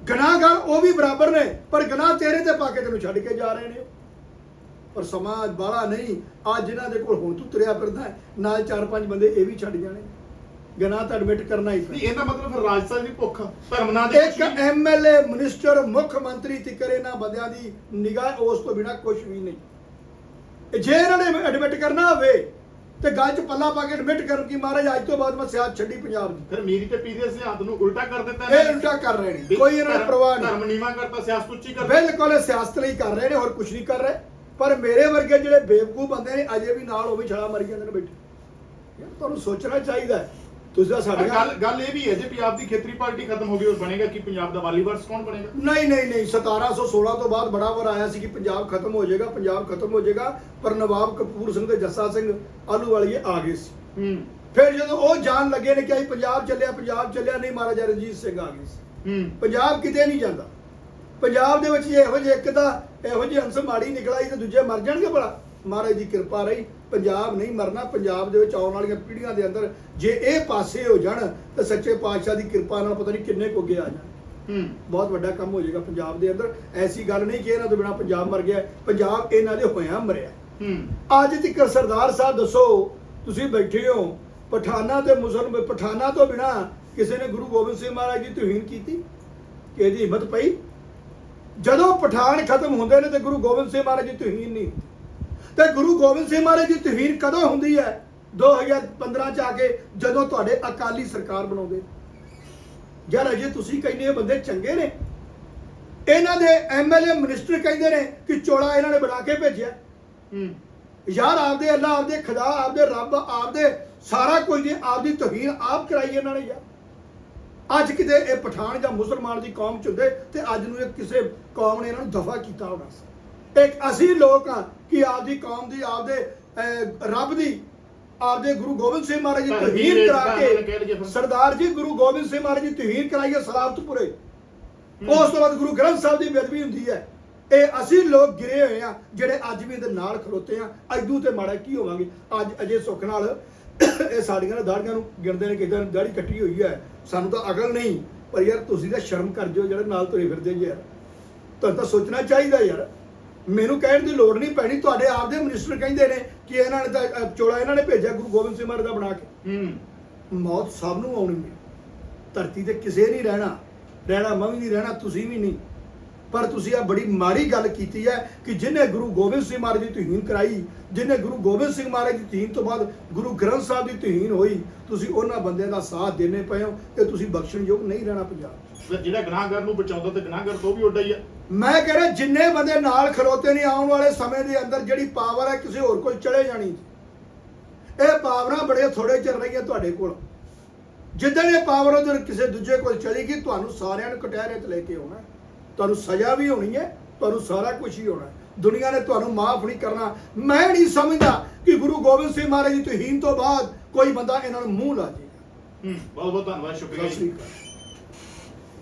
ਗੁਨਾਹਗਾਰ ਉਹ ਵੀ ਬਰਾਬਰ ਨੇ ਪਰ ਗੁਨਾਹ ਤੇਰੇ ਤੇ ਪਾ ਕੇ ਤੈਨੂੰ ਛੱਡ ਕੇ ਜਾ ਰਹੇ ਨੇ। ਪਰ ਸਮਾਜ ਬਾਲਾ ਨਹੀਂ ਆ ਜਿਨ੍ਹਾਂ ਦੇ ਕੋਲ ਹੁਣ ਤੂੰ ਤੁਰਿਆ ਫਿਰਦਾ ਨਾਲ ਚਾਰ ਪੰਜ ਬੰਦੇ ਇਹ ਵੀ ਛੱਡ ਜਾਣੇ। ਗੁਨਾਹ ਤਾਂ ਐਡਮਿਟ ਕਰਨਾ ਹੀ ਨਹੀਂ ਪੈਣਾ ਇਹਦਾ ਮਤਲਬ ਫਿਰ ਰਾਜਸਥਾਨ ਦੀ ਭੁੱਖ ਧਰਮ ਨਾਲ ਦੀ ਇੱਕ। ਐਮਐਲਏ ਮਿਨਿਸਟਰ ਮੁੱਖ ਮੰਤਰੀ ਤਿਕਰ ਇਹਨਾਂ ਬੰਦਿਆਂ ਦੀ ਨਿਗਾਹ ਉਸ ਤੋਂ ਬਿਨਾ ਕੁਝ ਵੀ ਨਹੀਂ। ਜੇ ਇਹਨਾਂ ਨੇ ਐਡਮਿਟ ਕਰਨਾ ਹੋਵੇ ਤੇ ਗੱਲ 'ਚ ਪੱਲਾ ਪਾ ਕੇ ਐਡਮਿਟ ਕਰਨ ਕੀ ਮਹਾਰਾਜ ਅੱਜ ਤੋਂ ਬਾਅਦ ਮੈਂ ਸਿਆਸਤ ਛੱਡੀ ਪੰਜਾਬ ਦੀ। ਫਿਰ ਮੀਰੀ ਤੇ ਪੀਰੀ ਦੇ ਸਿਆਸਤ ਨੂੰ ਉਲਟਾ ਕਰ ਦਿੱਤਾ ਇਹ ਉਲਟਾ ਕਰ ਰਹੇ ਨੇ। ਕੋਈ ਇਹਨਾਂ ਨੂੰ ਧਰਮ- ਪਰਵਾਹ ਨਹੀਂ। ਧਰਮ ਨੀਵਾ ਕਰਤਾ ਸਿਆਸਤ ਉੱਚੀ ਕਰਤਾ। ਬਿਲਕੁਲ ਇਹ ਸਿਆਸਤ ਲਈ ਕਰ ਰਹੇ ਨੇ ਹੋਰ ਕੁਝ ਨਹੀਂ ਕਰ ਰਹੇ। ਪਰ ਮੇਰੇ ਵਰਗੇ ਜਿਹੜੇ ਬੇਵਕੂਫ ਬੰਦੇ ਨੇ ਅਜੇ ਵੀ ਨਾਲ ਉਹ ਵੀ ਛੜਾ ਮਾਰੀ ਜਾਂਦੇ ਨੇ ਬੈਠੇ। ਯਾਰ ਤੁਹਾਨੂੰ ਸੋਚਣਾ ਚਾਹੀਦਾ ਹੈ। ਤੁਸੀਂ ਤਾਂ ਗੱਲ ਸਾਡੀਆਂ ਗੱਲ ਇਹ ਵੀ ਹੈ ਜੇ ਪੰਜਾਬ ਦੀ ਖੇਤਰੀ ਪਾਰਟੀ ਖਤਮ ਹੋ ਗਈ ਉਹ ਬਣੇਗਾ ਕਿ ਪੰਜਾਬ ਦਾ ਵਾਲੀ ਵਰਸ ਕੌਣ ਬਣੇਗਾ? ਨਹੀਂ ਨਹੀਂ ਨਹੀਂ 1716 ਤੋਂ ਬਾਅਦ ਬੜਾ ਵਾਰ ਆਇਆ ਸੀ ਕਿ ਪੰਜਾਬ ਖਤਮ ਹੋ ਜਾਏਗਾ ਪੰਜਾਬ ਖਤਮ ਹੋ ਜਾਏਗਾ ਪਰ ਨਵਾਬ ਕਪੂਰ ਸਿੰਘ ਤੇ ਜੱਸਾ ਸਿੰਘ ਆਲੂਵਾਲੀਏ ਆ ਗਏ ਸੀ। ਹੂੰ। ਫਿਰ ਜਦੋਂ ਉਹ ਜਾਣ ਲੱਗੇ ਨੇ ਕਿ ਅਸੀਂ ਪੰਜਾਬ ਚੱਲਿਆ ਪੰਜਾਬ ਚੱਲਿਆ ਨਹੀਂ ਮਹਾਰਾਜਾ ਰਣਜੀਤ ਸਿੰਘ ਆ ਗਏ ਸੀ। ਹੂੰ। ਪੰਜਾਬ ਕਿਤੇ ਨਹੀਂ ਜਾਂਦਾ। ਪੰਜਾਬ ਦੇ ਵਿੱਚ ਇਹੋ ਜਿਹੇ ਇੱਕ ਦਾ ਇਹੋ ਜਿਹੇ ਅੰਸ ਮਾੜੀ ਨਿਕਲਾਈ ਤੇ ਦੂਜੇ ਮਰ ਜਾਣਗੇ ਭਲਾ। ਮਹਾਰਾਜ ਦੀ ਕਿਰਪਾ ਰਹੀ ਪੰਜਾਬ ਨਹੀਂ ਮਰਨਾ ਪੰਜਾਬ ਦੇ ਵਿੱਚ ਆਉਣ ਵਾਲੀਆਂ ਪੀੜ੍ਹੀਆਂ ਦੇ ਅੰਦਰ ਜੇ ਇਹ ਪਾਸੇ ਹੋ ਜਾਣ ਤਾਂ ਸੱਚੇ ਪਾਤਸ਼ਾਹ ਦੀ ਕਿਰਪਾ ਨਾਲ ਪਤਾ ਨਹੀਂ ਕਿੰਨੇ ਕੁ ਅੱਗੇ ਆ ਜਾਣ। ਹੂੰ। ਬਹੁਤ ਵੱਡਾ ਕੰਮ ਹੋ ਜਾਏਗਾ ਪੰਜਾਬ ਦੇ ਅੰਦਰ। ਐਸੀ ਗੱਲ ਨਹੀਂ ਕਿ ਇਹਨਾਂ ਤੋਂ ਬਿਨਾ ਪੰਜਾਬ ਮਰ ਗਿਆ ਪੰਜਾਬ ਇਹਨਾਂ ਦੇ ਹੋਇਆਂ ਮਰਿਆ। ਹੂੰ। ਅੱਜ ਤੱਕ ਸਰਦਾਰ ਸਾਹਿਬ ਦੱਸੋ ਤੁਸੀਂ ਬੈਠੇ ਹੋ ਪਠਾਨਾ ਤੇ ਮੁਸਲਮਾਨ ਪਠਾਨਾ ਤੋਂ ਬਿਨਾ ਕਿਸੇ ਨੇ ਗੁਰੂ ਗੋਬਿੰਦ ਸਿੰਘ ਮਹਾਰਾਜ ਦੀ ਤੋਹੀਨ ਕੀਤੀ? ਕਿ ਇਹਦੀ ਹਿੰਮਤ ਪਈ? ਜਦੋਂ ਪਠਾਨ ਖਤਮ ਹੁੰਦੇ ਨੇ ਤੇ ਗੁਰੂ ਗੋਬਿੰਦ ਸਿੰਘ ਮਹਾਰਾਜ ਦੀ ਤੋਹੀਨ ਨਹੀਂ। ਤੇ ਗੁਰੂ ਗੋਬਿੰਦ ਸਿੰਘ ਮਹਾਰਾਜ ਦੀ ਤੋਹੀਨ ਕਦੋਂ ਹੁੰਦੀ ਹੈ? 2015 ਚ ਆ ਕੇ ਜਦੋਂ ਤੁਹਾਡੇ ਅਕਾਲੀ ਸਰਕਾਰ ਬਣਾਉਂਦੇ। ਯਾਰ ਅਜੇ ਤੁਸੀਂ ਕਹਿੰਦੇ ਇਹ ਬੰਦੇ ਚੰਗੇ ਨੇ। ਇਹਨਾਂ ਦੇ ਐਮਐਲਏ ਮਿਨਿਸਟਰ ਕਹਿੰਦੇ ਨੇ ਕਿ ਚੋਲਾ ਇਹਨਾਂ ਨੇ ਬਣਾ ਕੇ ਭੇਜਿਆ। ਹੂੰ। ਯਾਰ ਆਪਦੇ ਅੱਲਾ ਆਪਦੇ ਖੁਦਾ ਆਪਦੇ ਰੱਬ ਆਪਦੇ ਸਾਰਾ ਕੁਝ ਦੀ ਆਪਦੀ ਤੋਹੀਨ ਆਪ ਕਰਾਈ ਇਹਨਾਂ ਨੇ ਯਾਰ। ਅੱਜ ਕਿਤੇ ਇਹ ਪਠਾਨ ਜਾਂ ਮੁਸਲਮਾਨ ਦੀ ਕੌਮ ਚ ਹੁੰਦੇ ਤੇ ਅੱਜ ਨੂੰ ਇਹ ਕਿਸੇ ਕੌਮ ਨੇ ਇਹਨਾਂ ਨੂੰ ਦਫਾ ਕੀਤਾ ਹੋਣਾ ਸੀ। ਇੱਕ ਅਸੀਂ ਲੋਕ ਆ ਕਿ ਆਪਦੀ ਕੌਮ ਦੀ ਆਪਦੇ ਰੱਬ ਦੀ ਆਪਦੇ ਗੁਰੂ ਗੋਬਿੰਦ ਸਿੰਘ ਮਹਾਰਾਜ ਦੀ ਰੇਤ ਕਰਾ ਕੇ। ਸਰਦਾਰ ਜੀ ਗੁਰੂ ਗੋਬਿੰਦ ਸਿੰਘ ਮਹਾਰਾਜ ਦੀ ਤੋਹੀਨ ਕਰਾਈਏ ਸਲਾਬਤਪੁਰੇ ਉਸ ਤੋਂ ਬਾਅਦ ਗੁਰੂ ਗ੍ਰੰਥ ਸਾਹਿਬ ਦੀ ਬੇਦਬੀ ਹੁੰਦੀ ਹੈ। ਇਹ ਅਸੀਂ ਲੋਕ ਗਿਰੇ ਹੋਏ ਆ ਜਿਹੜੇ ਅੱਜ ਵੀ ਇਹਦੇ ਨਾਲ ਖਲੋਤੇ ਆ ਐਦੂ ਤੇ ਮਾੜਾ ਕੀ ਹੋਵਾਂਗੇ? ਅੱਜ ਅਜੇ ਸੁੱਖ ਨਾਲ ਇਹ ਸਾਡੀਆਂ ਦਾੜੀਆਂ ਨੂੰ ਗਿਣਦੇ ਨੇ ਕਿਦਾਂ ਦਾੜੀ ਕੱਟੀ ਹੋਈ ਹੈ। ਸਾਨੂੰ ਤਾਂ ਅਕਲ ਨਹੀਂ ਪਰ ਯਾਰ ਤੁਸੀਂ ਤਾਂ ਸ਼ਰਮ ਕਰ ਜਿਓ ਜਿਹੜੇ ਨਾਲ ਤੁਰੇ ਫਿਰਦੇ ਜੀ ਯਾਰ। ਤੁਹਾਨੂੰ ਤਾਂ ਸੋਚਣਾ ਚਾਹੀਦਾ ਯਾਰ। ਮੈਨੂੰ ਕਹਿਣ ਦੀ ਲੋੜ ਨਹੀਂ ਪੈਣੀ ਤੁਹਾਡੇ ਆਪਦੇ ਮਿਨਿਸਟਰ ਕਹਿੰਦੇ ਨੇ ਕਿ ਇਹਨਾਂ ਨੇ ਤਾਂ ਚੋਲਾ ਇਹਨਾਂ ਨੇ ਭੇਜਿਆ ਗੁਰੂ ਗੋਬਿੰਦ ਸਿੰਘ ਮਹਾਰਾਜ ਦਾ ਬਣਾ ਕੇ। ਹੂੰ। ਮੌਤ ਸਭ ਨੂੰ ਆਉਣੀ ਹੈ। ਧਰਤੀ ਤੇ ਕਿਸੇ ਨਹੀਂ ਰਹਿਣਾ ਰਹਿਣਾ ਮੈਂ ਵੀ ਨਹੀਂ ਰਹਿਣਾ ਤੁਸੀਂ ਵੀ ਨਹੀਂ। ਪਰ ਤੁਸੀਂ ਆ ਬੜੀ ਮਾੜੀ ਗੱਲ ਕੀਤੀ ਹੈ ਕਿ ਜਿਹਨੇ ਗੁਰੂ ਗੋਬਿੰਦ ਸਿੰਘ ਮਹਾਰਾਜ ਦੀ ਤੋਹੀਨ ਕਰਾਈ ਜਿਹਨੇ ਗੁਰੂ ਗੋਬਿੰਦ ਸਿੰਘ ਮਹਾਰਾਜ ਦੀ ਤੋਹੀਨ ਤੋਂ ਬਾਅਦ ਗੁਰੂ ਗ੍ਰੰਥ ਸਾਹਿਬ ਦੀ ਤੋਹੀਨ ਹੋਈ ਤੁਸੀਂ ਉਹਨਾਂ ਬੰਦਿਆਂ ਦਾ ਸਾਥ ਦੇਣੇ ਪਏ ਹੋ ਕਿ ਤੁਸੀਂ ਬਖਸ਼ਣਯੋਗ ਨਹੀਂ ਰਹਿਣਾ ਪੰਜਾਬ। ਫਿਰ ਜਿਹੜਾ ਗੁਨਾਹਗਰ ਨੂੰ ਬਚਾਉਂਦਾ ਤੇ ਗੁਨਾਹਗਰ ਤੋਂ ਵੀ ਉੱਡਾ ਹੀ ਹੈ ਮੈਂ ਕਹਿ ਰਿਹਾ ਜਿੰਨੇ ਬੰਦੇ ਨਾਲ ਖਲੋਤੇ ਨੇ ਆਉਣ ਵਾਲੇ ਸਮੇਂ ਦੇ ਅੰਦਰ ਜਿਹੜੀ ਪਾਵਰ ਹੈ ਕਿਸੇ ਹੋਰ ਕੋਲ ਚਲੇ ਜਾਣੀ ਇਹ ਪਾਵਰਾਂ ਬੜੇ ਥੋੜੇ ਚਿਰ ਰਹੀਆਂ ਤੁਹਾਡੇ ਕੋਲ ਜਿੱਦਣ ਇਹ ਪਾਵਰ ਉਧਰ ਕਿਸੇ ਦੂਜੇ ਕੋਲ ਚਲੇਗੀ ਤੁਹਾਨੂੰ ਸਾਰਿਆਂ ਨੂੰ ਕਟਹਿਰੇ 'ਚ ਲੈ ਕੇ ਆਉਣਾ। ਤੁਹਾਨੂੰ ਸਜ਼ਾ ਵੀ ਹੋਣੀ ਹੈ ਤੁਹਾਨੂੰ ਸਾਰਾ ਕੁਝ ਹੀ ਹੋਣਾ। ਦੁਨੀਆ ਨੇ ਤੁਹਾਨੂੰ ਮਾਫ ਨਹੀਂ ਕਰਨਾ। ਮੈਂ ਨਹੀਂ ਸਮਝਦਾ ਕਿ ਗੁਰੂ ਗੋਬਿੰਦ ਸਿੰਘ ਮਹਾਰਾਜ ਦੀ ਤੋਹੀਨ ਤੋਂ ਬਾਅਦ ਕੋਈ ਬੰਦਾ ਇਹਨਾਂ ਨੂੰ ਮੂੰਹ ਲਾ ਹੂੰ ਬਹੁਤ ਬਹੁਤ ਧੰਨਵਾਦ ਸ਼ੁਕਰੀਆ ਜੀ।